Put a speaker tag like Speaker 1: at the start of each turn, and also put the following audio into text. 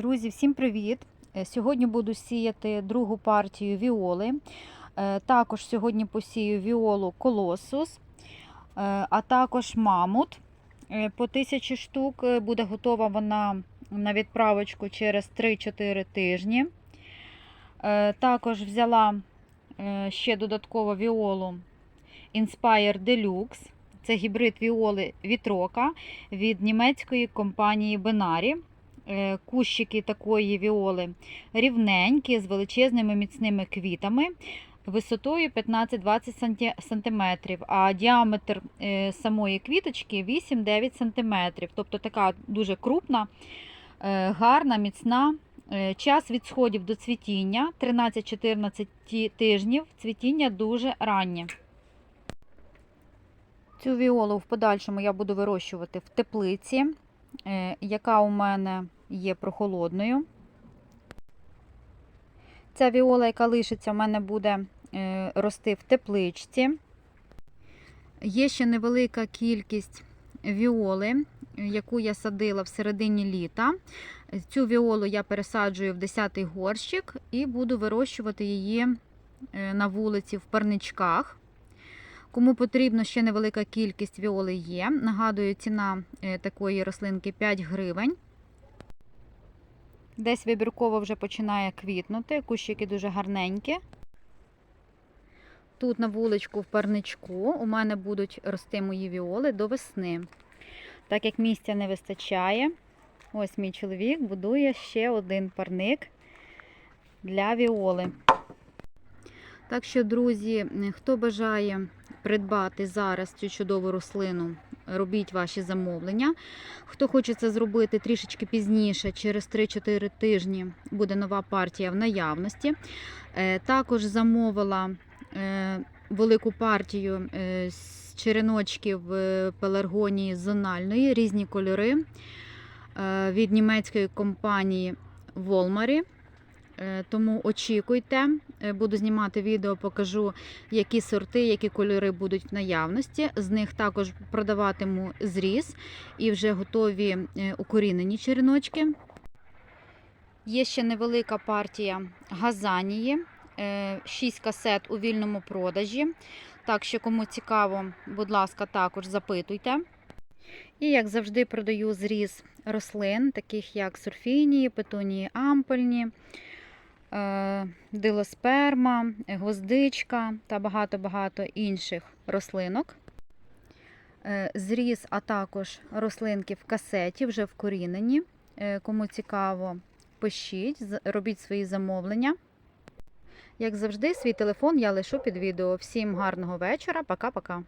Speaker 1: Друзі, всім привіт! Е, Сьогодні буду сіяти другу партію віоли. Е, Також сьогодні посію віолу колосус, е, а також мамут по 1000 штук. Буде готова вона на відправочку через 3-4 тижні. Також взяла ще додатково віолу Inspire Deluxe. Це гібрид віоли Вітрока від німецької компанії Бенарі. Е, Кущики такої віоли рівненькі, з величезними міцними квітами, висотою 15-20 см, а діаметр е, самої квіточки 8-9 см. Тобто така дуже крупна, е, гарна, міцна. Час від сходів до цвітіння 13-14 тижнів. Цвітіння дуже раннє. Цю віолу в подальшому я буду вирощувати в теплиці, яка у мене є прохолодною. Ця віола, яка лишиться, у мене буде е, рости в тепличці. Є ще невелика кількість віоли, яку я садила в середині літа. Цю віолу я пересаджую в 10-й горщик і буду вирощувати її е, на вулиці в парничках. Кому потрібно ще невелика кількість віоли є. Нагадую, ціна е, такої рослинки 5 гривень. Десь вибірково вже починає квітнути, кущики дуже гарненькі. Тут на вуличку в парничку у мене будуть рости мої віоли до весни. Так як місця не вистачає, ось мій чоловік будує ще один парник для віоли. Так що, друзі, хто бажає придбати зараз цю чудову рослину, робіть ваші замовлення. Хто хоче це зробити трішечки пізніше, через 3-4 тижні буде нова партія в наявності. Е, Також замовила е, велику партію е, з череночків пеларгонії зональної, різні кольори від німецької компанії Волмарі. Е, Тому очікуйте, Е, буду знімати відео, покажу, які сорти, які кольори будуть в наявності. З них також продаватиму зріз і вже готові е, укорінені череночки. Є ще невелика партія газанії, 6 касет у вільному продажі. Так що, кому цікаво, будь ласка, також запитуйте. І, як завжди, продаю зріз рослин, таких як сурфінії, петунії ампельні, дилосперма, гвоздичка та багато-багато інших рослинок. Е, Зріз, а також рослинки в касеті, вже вкорінені. Е, Кому цікаво, пишіть, робіть свої замовлення. Як завжди, свій телефон я лишу під відео. Всім гарного вечора, пока-пока.